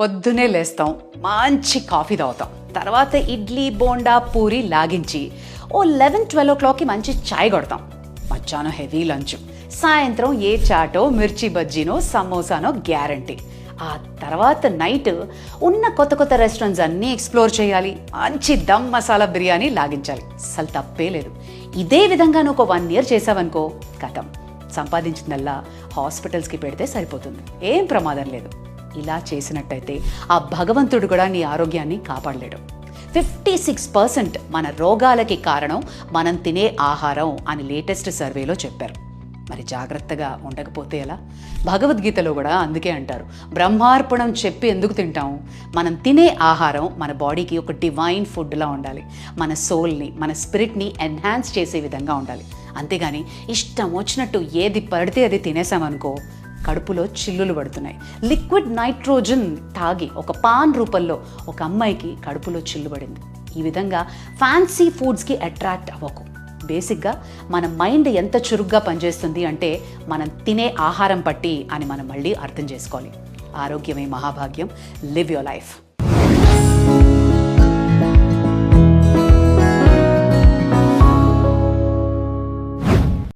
పొద్దునే లేస్తాం. మంచి కాఫీ తాగుతాం. తర్వాత ఇడ్లీ బోండా పూరి లాగించి ఓ లెవెన్ ట్వెల్వ్ ఓ క్లాక్కి మంచి చాయ్ కొడతాం. మధ్యాహ్నం హెవీ లంచ్. సాయంత్రం ఏ చాటో మిర్చి బజ్జీనో సమోసానో గ్యారంటీ. ఆ తర్వాత నైట్ ఉన్న కొత్త కొత్త రెస్టారెంట్స్ అన్నీ ఎక్స్ప్లోర్ చేయాలి. మంచి దమ్ మసాలా బిర్యానీ లాగించాలి. అసలు తప్పే లేదు. ఇదే విధంగా నువ్వు ఒక వన్ ఇయర్ చేసావనుకో కథం సంపాదించిందల్లా హాస్పిటల్స్కి పెడితే సరిపోతుంది. ఏం ప్రమాదం లేదు. ఇలా చేసినట్టయితే ఆ భగవంతుడు కూడా నీ ఆరోగ్యాన్ని కాపాడలేడు. ఫిఫ్టీ సిక్స్ పర్సెంట్ మన రోగాలకి కారణం మనం తినే ఆహారం అని లేటెస్ట్ సర్వేలో చెప్పారు. మరి జాగ్రత్తగా ఉండకపోతే ఎలా? భగవద్గీతలో కూడా అందుకే అంటారు. బ్రహ్మార్పణం చెప్పి ఎందుకు తింటాం? మనం తినే ఆహారం మన బాడీకి ఒక డివైన్ ఫుడ్లా ఉండాలి. మన సోల్ని మన స్పిరిట్ని ఎన్హాన్స్ చేసే విధంగా ఉండాలి. అంతేగాని ఇష్టం వచ్చినట్టు ఏది పడితే అది తినేసామనుకో కడుపులో చిల్లులు పడుతున్నాయి. లిక్విడ్ నైట్రోజన్ తాగి ఒక పాన్ రూపంలో ఒక అమ్మాయికి కడుపులో చిల్లు పడింది. ఈ విధంగా ఫ్యాన్సీ ఫుడ్స్కి అట్రాక్ట్ అవ్వకు. బేసిక్గా మన మైండ్ ఎంత చురుగ్గా పనిచేస్తుంది అంటే మనం తినే ఆహారం పట్టి అని మనం మళ్ళీ అర్థం చేసుకోవాలి. ఆరోగ్యమే మహాభాగ్యం. Live your life.